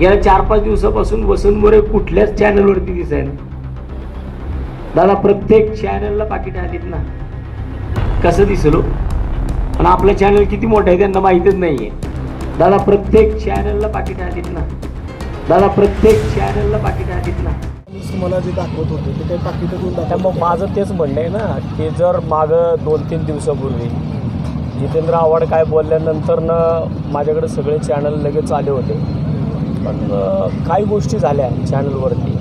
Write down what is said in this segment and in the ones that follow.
गेल्या चार पाच दिवसापासून वसंत मोरे कुठल्याच चॅनलवरती दिसायला दादा प्रत्येक चॅनलला पाकिट आलीत ना. कसं दिसलो? आणि आपलं चॅनल किती मोठं आहे त्यांना माहीतच नाहीये. दादा प्रत्येक चॅनलला पाकिट आलीत ना. दादा प्रत्येक चॅनलला पाकिट आलीत ना. तुम्हाला जे दाखवत होते ते काही पाकिटं मग माझं तेच म्हणणं आहे ना की जर मागं दोन तीन दिवसापूर्वी जितेंद्र आव्हाड काय बोलल्यानंतर ना माझ्याकडे सगळे चॅनल लगेच आले होते. पण काही गोष्टी झाल्या चॅनलवरती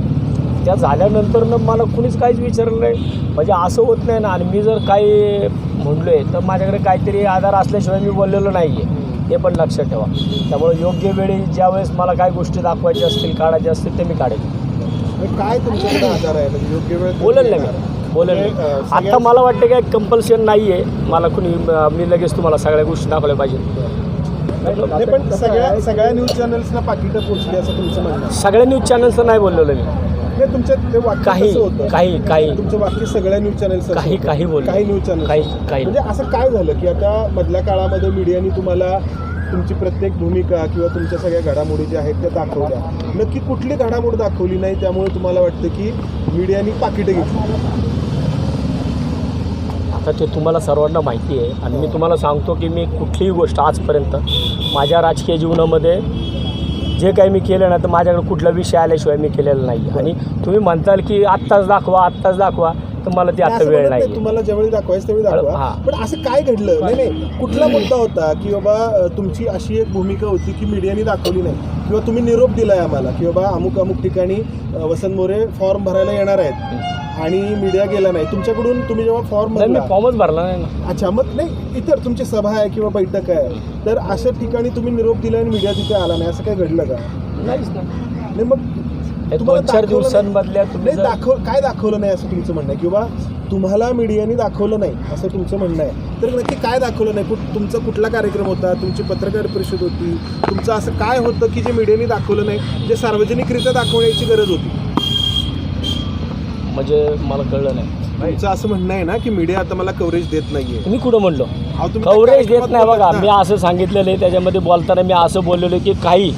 त्या झाल्यानंतर ना मला कुणीच काहीच विचारलं नाही. म्हणजे असं होत नाही ना. आणि मी जर काही म्हणलो आहे तर माझ्याकडे काहीतरी आधार असल्याशिवाय मी बोललेलो नाही आहे हे पण लक्षात ठेवा. त्यामुळे योग्य वेळी ज्यावेळेस मला काय गोष्टी दाखवायच्या असतील काढायच्या असतील ते मी म्हणजे काय तुमच्याकडे आधार आहे? म्हणजे योग्य वेळ बोलेल ना मी. बोलेल म्हणजे, आता मला वाटतं काय कंपल्शन नाही आहे मला कुणी मी लगेच तुम्हाला सगळ्या गोष्टी दाखवल्या पाहिजे नाही पण सगळ्या सगळ्या न्यूज चॅनल्सना पाकिटं पोहोचली असं तुमचं म्हणणं आहे. सगळ्या न्यूज चॅनल्सचं नाही बोललेलो मी. नाही तुमच्या ते वाक्य काही कसं होतं? काही काही तुमचं वाक्य सगळ्या न्यूज चॅनल्स काही काही बोललो. काही न्यूज चॅनल काही काही म्हणजे असं काय झालं की आता मधल्या काळामध्ये मीडियाने तुम्हाला तुमची प्रत्येक भूमिका किंवा तुमच्या सगळ्या घडामोडी ज्या आहेत त्या दाखवल्या. नक्की कुठली घडामोड दाखवली नाही त्यामुळे तुम्हाला वाटतं की मीडियाने पाकिटं घेतली? आता ते तुम्हाला सर्वांना माहिती आहे आणि मी तुम्हाला सांगतो की मी कुठलीही गोष्ट आजपर्यंत माझ्या राजकीय जीवनामध्ये जे काही मी केलं ना तर माझ्याकडे कुठला विषय आल्याशिवाय मी केलेला नाही. आणि तुम्ही म्हणताल की आत्ताच दाखवा आत्ताच दाखवा. तर मला ती आता वेळ नाही तुम्हाला ज्यावेळी दाखवायचं त्यावेळी. दाखवा. पण असं काय घडलं? नाही नाही कुठला मुद्दा होता की बाबा तुमची अशी एक भूमिका होती की मीडियाने दाखवली नाही? किंवा तुम्ही निरोप दिलाय आम्हाला की बाबा अमुक अमुक ठिकाणी वसंत मोरे फॉर्म भरायला येणार आहेत आणि मीडिया गेला नाही. तुमच्याकडून तुम्ही जेव्हा फॉर्म भरला फॉर्मच भरला नाही ना. अच्छा मग नाही इतर तुमची सभा आहे किंवा बैठक आहे. तर अशा ठिकाणी तुम्ही निरोप दिला आणि मीडिया तिथे आला नाही. असं काय घडलं का? नाहीच ना. नाही मग तुम्हाला दोन चार दिवसांमधल्या तुम्ही दाखव काय दाखवलं नाही असं तुमचं म्हणणं आहे? किंवा तुम्हाला मीडियाने दाखवलं नाही असं तुमचं म्हणणं आहे? तर नक्की काय दाखवलं नाही? कुठ तुमचा कुठला कार्यक्रम होता? तुमची पत्रकार परिषद होती? तुमचं असं काय होतं की जे मीडियाने दाखवलं नाही? जे सार्वजनिकरित्या दाखवण्याची गरज होती? म्हणजे मला कळलं नाही. तुमचं असं म्हणणं आहे ना की मीडिया आता मला कव्हरेज देत नाहीये. तुम्ही कुठं म्हणलो? अहो, तुम्ही त्या कव्हरेज देत कार्यक्रमात नाही बघा. मी ना. असं सांगितलेलं आहे त्याच्यामध्ये बोलताना मी असं बोललेलो की काही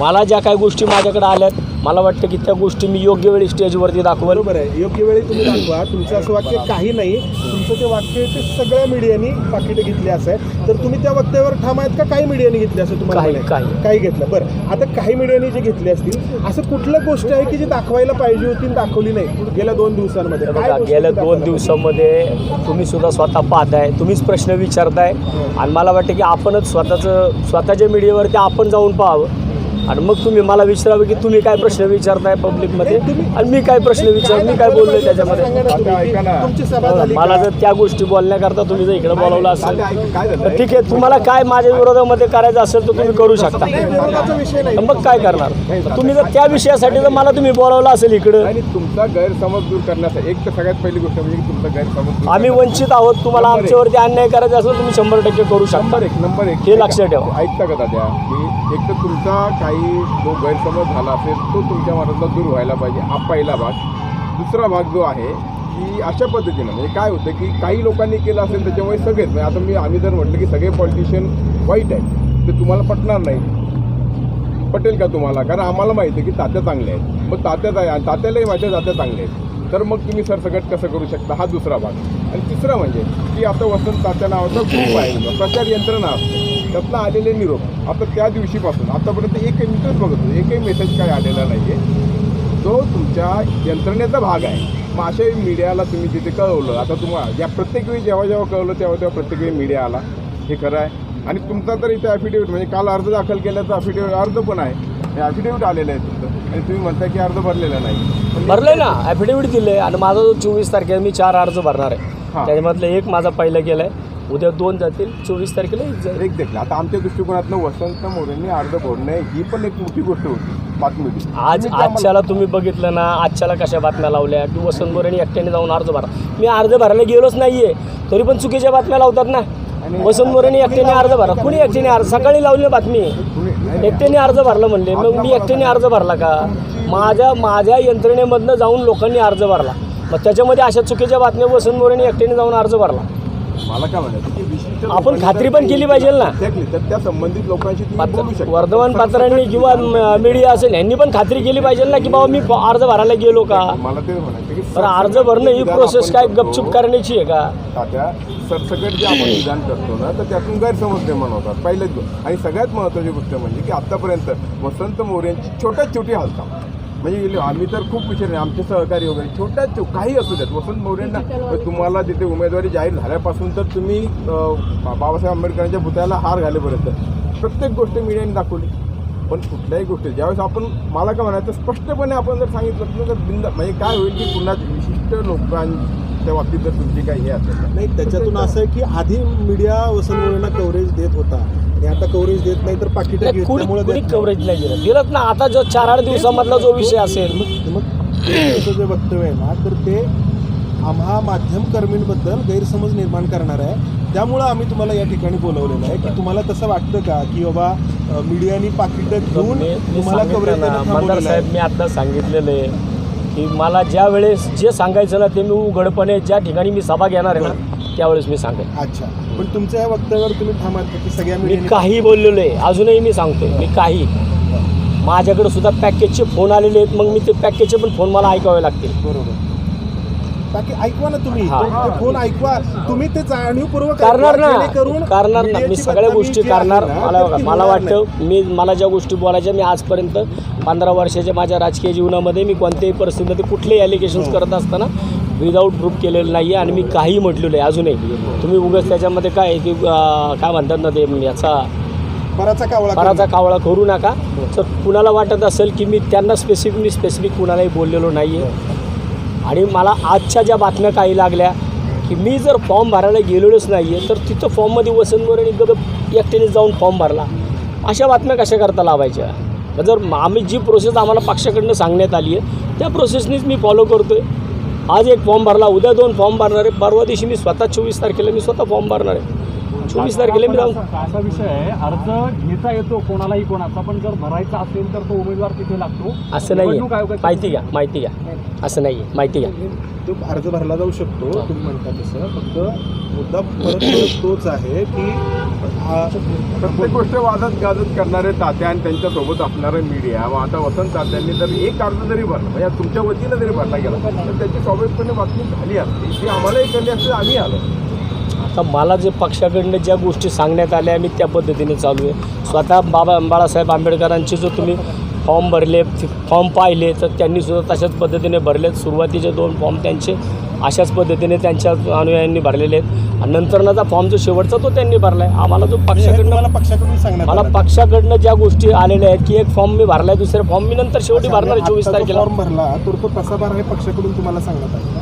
मला ज्या काही गोष्टी माझ्याकडे आल्यात मला वाटतं की त्या गोष्टी मी योग्य वेळी स्टेजवरती दाखवल. बरोबर आहे. योग्य वेळी तुम्ही दाखवा. तुमचं असं वाक्य काही नाही. तुमचं ते वाक्य ते सगळ्या मीडियानी पाकिटं घेतली असं आहे. तर तुम्ही त्या वक्त्यावर ठाम आहेत का काही मीडियाने घेतली असं तुम्हाला काही-? काही. काही घेतलं. बरं. आता काही मीडियाने जे घेतली असतील असं कुठलं गोष्ट आहे की जी दाखवायला पाहिजे होती दाखवली नाही? गेल्या दोन दिवसांमध्ये. हे बघा गेल्या दोन? दिवसामध्ये तुम्ही सुद्धा स्वतः पाहताय. तुम्हीच प्रश्न विचारताय. आणि मला वाटतं की आपणच स्वतःचं स्वतःच्या मीडियावरती आपण जाऊन पाहावं आणि मग तुम्ही मला विचारावं की तुम्ही काय प्रश्न विचारताय पब्लिकमध्ये आणि मी काय प्रश्न विचार मी काय बोललोय त्याच्यामध्ये? सांगा ना तुम्ही, की तुमची सभा झाली मला? जर त्या गोष्टी बोलण्याकरता तुम्ही जर इकडे बोलावलं असेल काय झालं? तर ठीक आहे तुम्हाला काय माझ्या विरोधामध्ये करायचं असेल तर तुम्ही करू शकता. मग काय करणार? तुम्ही जर त्या विषयासाठी जर मला तुम्ही बोलावलं असेल इकडं आणि तुमचा गैरसमज दूर करण्यासाठी एक तर सगळ्यात पहिली गोष्ट म्हणजे तुमचा गैरसमज आम्ही वंचित आहोत तुम्हाला. आमच्यावरती अन्याय करायचा असेल तर तुम्ही शंभर टक्के करू शकता. एक नंबर एक. हे लक्षात ठेवा. ऐकता का दादा? की एक तर तुमचा काही जो गैरसमज झाला असेल तो तुमच्या मनातला दूर व्हायला पाहिजे हा पहिला भाग. दुसरा भाग जो आहे की अशा पद्धतीनं म्हणजे काय होतं की काही लोकांनी केलं असेल त्याच्यामुळे सगळेच म्हणजे आता मी आम्ही जर म्हटलं की सगळे पॉलिटिशियन वाईट आहेत ते तुम्हाला पटणार नाही. पटेल का तुम्हाला? कारण आम्हाला माहिती आहे की तात्या चांगले आहेत. मग तात्याच आहे आणि तात्यालाही माझ्या तात्या चांगले आहेत. तर मग तुम्ही सरसकट कसं करू शकता? हा दुसरा भाग. आणि तिसरा म्हणजे की आता वसंत तात्या नावाचा ग्रुप आहे. प्रचार यंत्रणा असते. त्यातनं आलेले निरोप. आता त्या दिवशीपासून आतापर्यंत एक मीटच बघत एकही मेसेज काय आलेला नाही आहे तो तुमच्या यंत्रणेचा भाग आहे. मग अशा मीडियाला तुम्ही तिथे कळवलं आता तुम्हाला या प्रत्येक वेळी जेव्हा जेव्हा कळवलं तेव्हा तेव्हा प्रत्येक वेळी मीडिया आला. हे खरं आहे. आणि तुमचा तर इथे ॲफिडेविट म्हणजे काल अर्ज दाखल केल्याचा ॲफिडेविट अर्ज पण आहे. हे ॲफिडेविट आलेलं आहे तुमचं. आणि तुम्ही म्हणताय की अर्ज भरलेला नाही. पण भरलंय ना. ॲफिडेविट दिले आणि माझा जो चोवीस तारखेला मी चार अर्ज भरणार आहे. त्याच्यामधलं एक माझा पहिला केलाय. उद्या दोन जातील चोवीस तारखेला एक जाईल. एक देखील आता आमच्या दृष्टिकोनातनं वसंत मोरेंनी अर्ज भरणे ही पण एक मोठी गोष्ट होती बातमी होती. आज आजच्याला तुम्ही बघितलं ना आजच्याला कशा बातम्या लावल्या? की वसंत मोरेने एकट्याने जाऊन अर्ज भरा. मी अर्ज भरायला गेलोच नाहीये तरी पण चुकीच्या बातम्या लावतात ना. वसंत मोरेने एकट्याने अर्ज भरा. कुणी एकट्याने अर्ज? सकाळी लावली बातमी. नाही, एकट्याने अर्ज भरला म्हणले. मग मी एकट्याने अर्ज भरला का? माझ्या माझ्या यंत्रणेमधनं जाऊन लोकांनी अर्ज भरला. मग त्याच्यामध्ये अशा चुकीच्या बातम्या वसंत मोरेने एकट्याने जाऊन अर्ज भरला. मला काय म्हणायचं की आपण खात्री पण केली पाहिजे ना. तर त्या संबंधित लोकांशी तुम्ही बोलू पात्र- शकता वर्तमानपत्रांनी किंवा म- मीडिया असेल यांनी पण खात्री केली पाहिजे ना की बाबा मी अर्ज भरायला गेलो का? मला ते म्हणायचं की अर्ज भरणं ही प्रोसेस आपण काय करतो. गपचूप करण्याची आहे का? तात्या सरसकट जे आपण विधान करतो ना तर त्यातून गैरसमज निर्माण होतात. पहिलेच गो- आणि सगळ्यात महत्त्वाची गोष्ट म्हणजे की आत्तापर्यंत वसंत मोऱ्यांची छोट्यात छोटी हालचाल. म्हणजे आम्ही तर खूप विचार नाही आमचे सहकारी वगैरे छोट्यात छो काही असू द्यात वसंत मोरेंना तुम्हाला तिथे उमेदवारी जाहीर झाल्यापासून तर तुम्ही बाबासाहेब आंबेडकरांच्या पुतळ्याला हार घालेपर्यंत. प्रत्येक गोष्ट मीडियाने दाखवली. पण कुठल्याही गोष्टी ज्यावेळेस आपण मला काय म्हणायचं स्पष्टपणे आपण जर सांगितलं तर बिंद म्हणजे काय होईल की पुन्हा विशिष्ट लोकांच्या बाबतीत जर तुमची काही हे असेल नाही त्याच्यातून असं आहे की आधी मीडिया वसंत मोरेंना कव्हरेज देत होता. कव्हरेज देत नाही तर पाकिटं नाही, कोणी. कव्हरेज नाही दिलं दिलंच ना आता जो चार आठ दिवसामधला जो विषय असेल. मग मग तुमचं जे वक्तव्य आहे ना तर ते आम्हा माध्यम कर्मींबद्दल गैरसमज निर्माण करणार आहे. त्यामुळं आम्ही तुम्हाला या ठिकाणी बोलवलेलं आहे की तुम्हाला तसं वाटतं का की बाबा मीडियानी पाकिटं घेऊन मी- मी तुम्हाला सांगितलं कव्हरेज ना, देणं आमदार थांबवलेलं साहेब मी आता सांगितलेलं आहे की मला ज्या वेळेस जे सांगायचं ना ते मी उघडपणे ज्या ठिकाणी मी सभा घेणार आहे ना त्यावेळेस मी सांगेन. अच्छा. पण तुमच्या या वक्तव्यावर तुम्ही की? सगळ्या मी काही बोललेलो आहे अजूनही मी सांगतोय. मी काही. माझ्याकडे सुद्धा पॅकेजचे फोन आलेले आहेत. मग मी ते पॅकेजचे पण फोन मला ऐकावे लागतील. बरोबर. बाकी ऐकवा ना तुम्ही. हा. तो- ते फोन ऐकवा. तुम्ही ते जाणीवपूर्वक करणार ना. करणार ना. मी मीडियाची सगळ्या बदनामी गोष्टी जी आहे करणार. ना, मला तर बघा ती मला होणार नाही. वाटतं मी मला ज्या गोष्टी बोलायच्या मी आजपर्यंत पंधरा वर्षाच्या माझ्या राजकीय जीवनामध्ये मी कोणत्याही परिस्थितीमध्ये कुठलेही ॲलिगेशन्स हो. करत असताना विदाऊट प्रूफ केलेलं नाही आहे आणि मी काही म्हटलेलं आहे अजूनही. तुम्ही उगाच त्याच्यामध्ये काय आहे की काय म्हणतात ना ते याचा बराचा कावळा पराचा कावळा करू नका. तर कुणाला वाटत असेल की मी त्यांना स्पेसिफिक मी स्पेसिफिक कुणालाही बोललेलो नाही आहे आणि मला आजच्या ज्या बातम्या काही लागल्या की मी जर फॉर्म भरायला गेलेलोच नाही आहे तर तिथं फॉर्ममध्ये वसंत मोरेने गप एकट्याने जाऊन फॉर्म भरला. अशा बातम्या कशा करता लावायच्या? जर आम्ही जी प्रोसेस आम्हाला पक्षाकडनं सांगण्यात आली आहे त्या प्रोसेसनीच मी फॉलो करतो आहे आज एक फॉर्म भरला उद्या दोन फॉर्म भरणार आहे. परवा दिवशी मी स्वतः चोवीस तारखेला मी स्वतः फॉर्म भरणार आहे. चोवीस तारखेला मी जाऊन असा विषय आहे अर्ज घेता येतो कोणालाही कोणाचा पण जर भरायचा असेल तर तो उमेदवार तिथे लागतो. असं नाही निवडणूक आयोगाची- माहिती घ्या माहिती घ्या. असं नाही आहे माहिती घ्या. तो अर्ज भरला जाऊ शकतो तुम्ही म्हणता तसं. फक्त मुद्दा परत परत तोच आहे की हा- प्रत्येक गोष्ट वादत गाजत करणारे तात्या आणि त्यांच्यासोबत असणारे मीडिया. व आता वसंत तात्यांनी जर एक अर्ज जरी भरला म्हणजे तुमच्या वतीनं जरी भरला गेला तर त्याची स्वाभाविकपणे बातमी झाली असती. ती आम्हालाही कळली असते आम्ही आलो. आता मला जे पक्षाकडनं ज्या गोष्टी सांगण्यात आल्या मी त्या पद्धतीने चालू आहे. स्वतः बाबा बाळासाहेब आंबेडकरांचे जो तुम्ही फॉर्म भरले फॉर्म पाहिले तर त्यांनी सुद्धा तशाच पद्धतीने भरलेत. सुरुवातीचे दोन फॉर्म त्यांचे अशाच पद्धतीने त्यांच्या अनुयायांनी भरलेले आहेत. आणि नंतरचा फॉर्म जो शेवटचा तो त्यांनी भरला आहे आम्हाला जो पक्षाकडनं तुम्हाला पक्षाकडून सांगण्यात मला. पक्षाकडनं ज्या गोष्टी आलेल्या आहेत की एक फॉर्म मी भरलाय दुसरे फॉर्म मी नंतर शेवटी भरणार आहे चोवीस तारखेला. फॉर्म भरला तर तो कसा भरा हे पक्षाकडून तुम्हाला सांगण्यात आलं?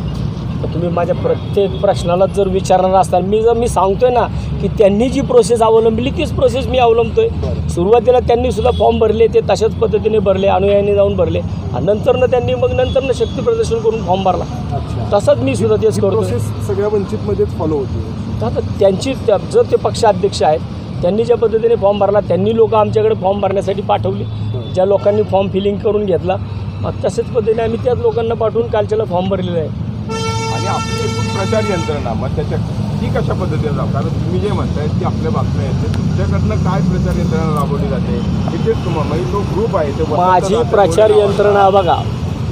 तर तुम्ही माझ्या प्रत्येक प्रश्नाला जर विचारणार असाल मी जर मी सांगतोय ना की त्यांनी जी प्रोसेस अवलंबली तीच प्रोसेस मी अवलंबतोय. सुरुवातीला त्यांनी सुद्धा फॉर्म भरले ते तशाच पद्धतीने भरले अनुयायांनी जाऊन भरले. आणि नंतरनं त्यांनी मग नंतरनं शक्ती प्रदर्शन करून फॉर्म भरला. तसंच मी सुद्धा तेच करतो प्रोसेस सगळ्या वंचितमध्येच फॉलो होती. आता त्यांची त्या- जर ते पक्षाध्यक्ष आहेत त्यांनी ज्या पद्धतीने फॉर्म भरला त्यांनी लोक आमच्याकडे फॉर्म भरण्यासाठी पाठवली. ज्या लोकांनी फॉर्म फिलिंग करून घेतला. मग तशाच पद्धतीने आम्ही त्याच लोकांना पाठवून कालच्याला फॉर्म भरलेला आहे. आणि आपली एकूण प्रचार यंत्रणा मग त्याच्या ती कशा पद्धतीने जाऊ? कारण तुम्ही जे म्हणताय ती आपल्या बातम्या आहेत. ते तुमच्याकडनं काय प्रचार यंत्रणा राबवली जाते? तिथेच तुम्हाला म्हणजे तो ग्रुप आहे ते माझी प्रचार यंत्रणा बघा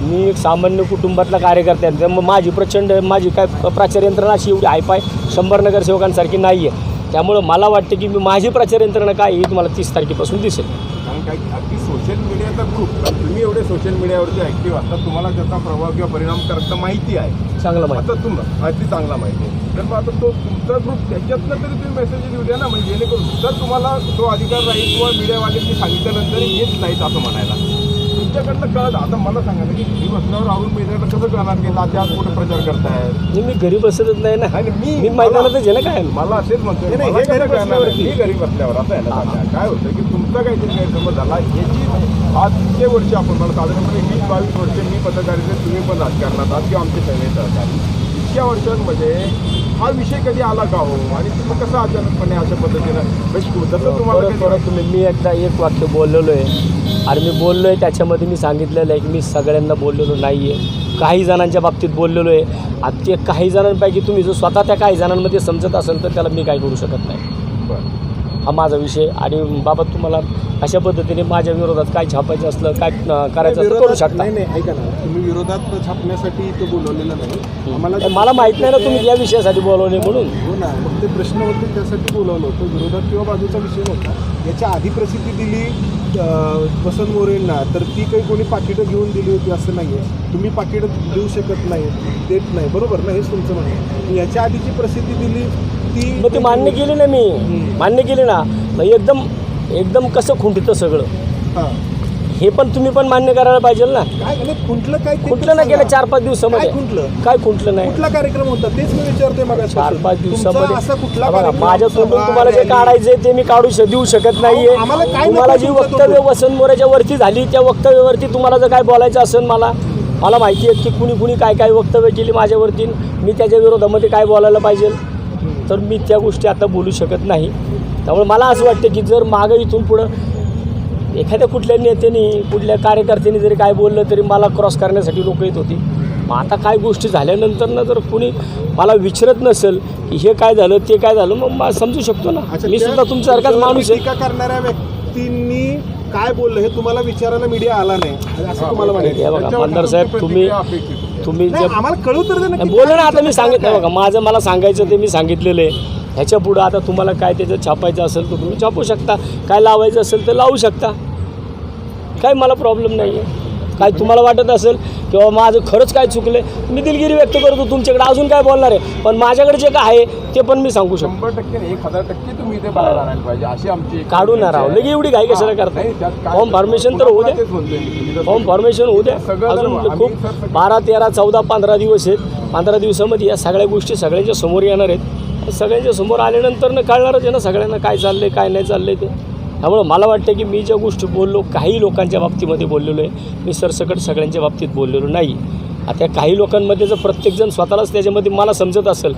मी एक सामान्य कुटुंबातला कार्यकर्ता आहे त्यामुळे माझी प्रचंड माझी काय प्रचार यंत्रणा अशी एवढी हायपाय शंभर नगरसेवकांसारखी नाही आहे त्यामुळं मला वाटतं की मी माझी प्रचार यंत्रणा काय ही तुम्हाला तीस तारखेपासून दिसेल. कारण काय की अगदी सोशल मीडियाचा ग्रुप तुम्ही एवढे सोशल मीडियावरती ॲक्टिव्ह असतात तुम्हाला त्याचा प्रभाव किंवा परिणाम करता माहिती आहे. चांगलं माहिती. आता तुम्हाला अगदी चांगला माहिती आहे. तर मग आता तो तुमचा ग्रुप त्याच्यातनं तरी तुम्ही मेसेज देऊ द्या ना म्हणजे जेणेकरून जर तुम्हाला तो अधिकार राहील किंवा मीडियावाल्यांनी सांगितल्यानंतर येत नाहीत असं म्हणायला. तुमच्याकडनं कळत आता मला सांगा ना की घरी बसल्यावर राहुल मीडियाला कसं कळणार की तात्या आज कुठे प्रचार करतायत नाही, मी घरी बसतच नाही ना आणि मी मी मैदानातच आहे ना काय मला असेच म्हणतोय नाही, नाही, हे घरी? बसल्यावरती. मी घरी बसल्यावर आता. काय होतं की तुमचा काहीतरी गैरसमज झाला याची आज इतके वर्ष आपण मला साधारणपणे वीस बावीस वर्ष मी पत्रकारितेत तुम्ही पण राजकारणात आहात किंवा आमचे सहकारी इतक्या वर्षांमध्ये हा विषय कधी आला का हो? आणि तुम्ही कसं अचानकपणे अशा पद्धतीनं जसं तुम्हाला परत कधी- परत तुम्ही मी एकदा एक वाक्य बोललेलो आहे आणि मी बोललो आहे त्याच्यामध्ये मी सांगितलेलं आहे की मी सगळ्यांना बोललेलो नाही आहे काही जणांच्या बाबतीत बोललेलो आहे आता ते काही जणांपैकी तुम्ही जर स्वतः त्या काही जणांमध्ये समजत असेल तर त्याला मी काय करू शकत नाही. बरं. हा माझा विषय. आणि बाबा तुम्हाला अशा पद्धतीने माझ्या विरोधात काय छापायचं असलं काय करायचं असलं करू शकता? नाही नाही ऐका ना. तुम्ही विरोधात छापण्यासाठी इथं बोलवलेलं नाही. आम्हाला मला माहीत नाही ना तुम्ही या विषयासाठी बोलवले म्हणून. हो ना मग ते प्रश्न होते त्यासाठी बोलावलं होतं. विरोधात किंवा बाजूचा विषय नव्हता. याच्या आधी प्रसिद्धी दिली वसंत मोरेंना तर ती काही कोणी पाकिटं घेऊन दिली होती असं नाही आहे तुम्ही पाकिटं देऊ शकत नाही देत नाही. बरोबर ना हेच तुमचं म्हणणं. याच्या आधीची प्रसिद्धी दिली ती मग ती मान्य केली ना मी. मान्य केली ना. मग एकदम एकदम कसं खुंटितं सगळं. हां. हे पण तुम्ही पण मान्य करायला पाहिजे ना. काय खुंटलं काय ते खुंटलं ना सांगा. गेल्या चार पाच काय दिवसामध्ये खुंटलं? काय खुंटलं नाही. कुठला कार्यक्रम होता? तेच मी विचारतोय मग चार पाच दिवसामध्ये. असा कुठला बघा, कार्यक्रम, माझ्या तोंडून सभा, तुम्हाला जे रॅली? काढायचे ते मी काढू श- देऊ शकत नाहीये. अहो, आम्हाला काय तुम्हाला जी तुमच्या वक्तव्य तोंडून? वसंत मोऱ्याच्या वरती झाली त्या वक्तव्यावरती तुम्हाला जर काय बोलायचं असेल मला मला माहिती आहे की कुणी कुणी काय काय वक्तव्य केली माझ्यावरती. मी त्याच्या विरोधामध्ये काय बोलायला पाहिजे? तर मी त्या गोष्टी आता बोलू शकत नाही. त्यामुळे मला असं वाटतं की जर मागं इथून पुढं एखाद्या कुठल्या नेत्याने कुठल्या कार्यकर्त्यांनी जरी काय बोललं तरी मला क्रॉस करण्यासाठी लोक येत होती. मग आता काय गोष्टी झाल्यानंतर ना जर कुणी मला विचारत नसेल की हे काय झालं ते काय झालं मग मला समजू शकतो ना. मी सुद्धा तुमच्यासारखाच माणूस आहे. टीका करणाऱ्या व्यक्तींनी काय बोललं हे तुम्हाला विचारायला मीडिया आला नाही. असं तुम्हाला हे म्हणायचं बघा त्याच्यावर मंदार साहेब तुम्ही आहे. तुम्ही नाही, जे आम्हाला कळू तर बोल ना आता मी सांगितलं? बघा माझं मला सांगायचं ते मी सांगितलेलं आहे. ह्याच्या पुढं आता तुम्हाला काय त्याच्यात छापायचं असेल तर तुम्ही छापू शकता. काय लावायचं असेल तर लावू शकता. काय मला प्रॉब्लेम नाही आहे काय तुम्हाला वाटत असेल किंवा माझं खरंच काय चुकलं मी दिलगिरी व्यक्त करतो तुमच्याकडे अजून काय बोलणार आहे? पण माझ्याकडे जे काय आहे ते पण मी सांगू शकतो. शंभर टक्के एक हजार टक्के तुम्ही इथे बाहेर आणायला पाहिजे अशी आमची एक काढून ना राव लगे एवढी घाई कशाला करता त्यात काय- फॉर्म फॉर्मेशन तर होऊ पुन्हा द्या. तेच म्हणतोय मी, तुम्ही जर- फॉर्म फॉर्मेशन होऊ द्या. सगळं अजून आम्ही खूप सर बारा तेरा चौदा पंधरा दिवस आहेत. पंधरा दिवसामध्ये या सगळ्या गोष्टी सगळ्यांच्या समोर येणार आहेत. सगळ्यांच्या समोर आल्यानंतर न कळणारच आहे ना सगळ्यांना काय चाललंय काय नाही चाललंय ते. त्यामुळं मला वाटतं की मी ज्या गोष्टी बोललो काही लोकांच्या बाबतीमध्ये बोललेलो आहे मी सरसकट सगळ्यांच्या बाबतीत बोललेलो नाही. आता काही लोकांमध्ये जर प्रत्येकजण स्वतःलाच त्याच्यामध्ये मला समजत असेल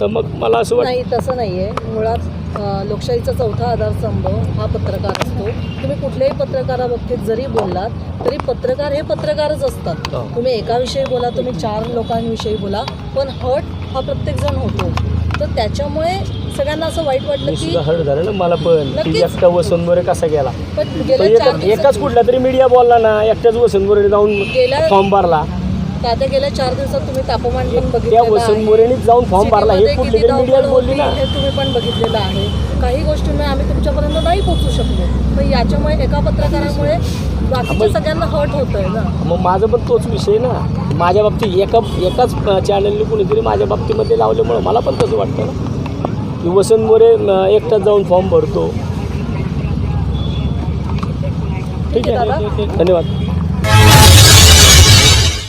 तर मग मला असं वाटतं नाही तसं नाही आहे मुळात लोकशाहीचा चौथा आधारस्तंभ हा पत्रकार असतो. तुम्ही कुठल्याही पत्रकाराबाबतीत जरी बोललात तरी पत्रकार हे पत्रकारच असतात. हो. तुम्ही एकाविषयी बोला तुम्ही चार लोकांविषयी बोला पण हट हा प्रत्येकजण होतो. तर त्याच्यामुळे सगळ्यांना असं वाईट वाटलं मी की सुद्धा हर्ट झालं ना मला पण. की नक्कीच. एकटा वसंतमोरे कसा गेला? पण तो गेल्या चार एका- दिवसात एकाच कुठला तरी मीडिया बोलला ना एकट्याच वसंतमोरे जाऊन गेल्या- फॉर्म भरला. आता गेल्या चार दिवसात तुम्ही तापमान पण त्या बघितलेलं आहे. वसंतमोरेनीच जाऊन फॉर्म भरला हे सिटीमध्ये कुठली किती तरी धावपळ बोलली ना. होती हे तुम्ही पण बघितलेलं आहे. काही गोष्टींमुळे आम्ही तुमच्यापर्यंत नाही पोहोचू शकलो. पण याच्यामुळे एका पत्रकारामुळे बाकीच्या आपण- सगळ्यांना हर्ट होतोय ना. मग माझं पण तोच विषय ना. माझ्या बाबतीत एका एकाच चॅनलने कुणीतरी माझ्या बाबतीमध्ये लावल्यामुळं मला पण तसं वाटतं ना. वसंत मोरे एकटाच जाऊन फॉर्म भरतो. ठीक आहे. धन्यवाद.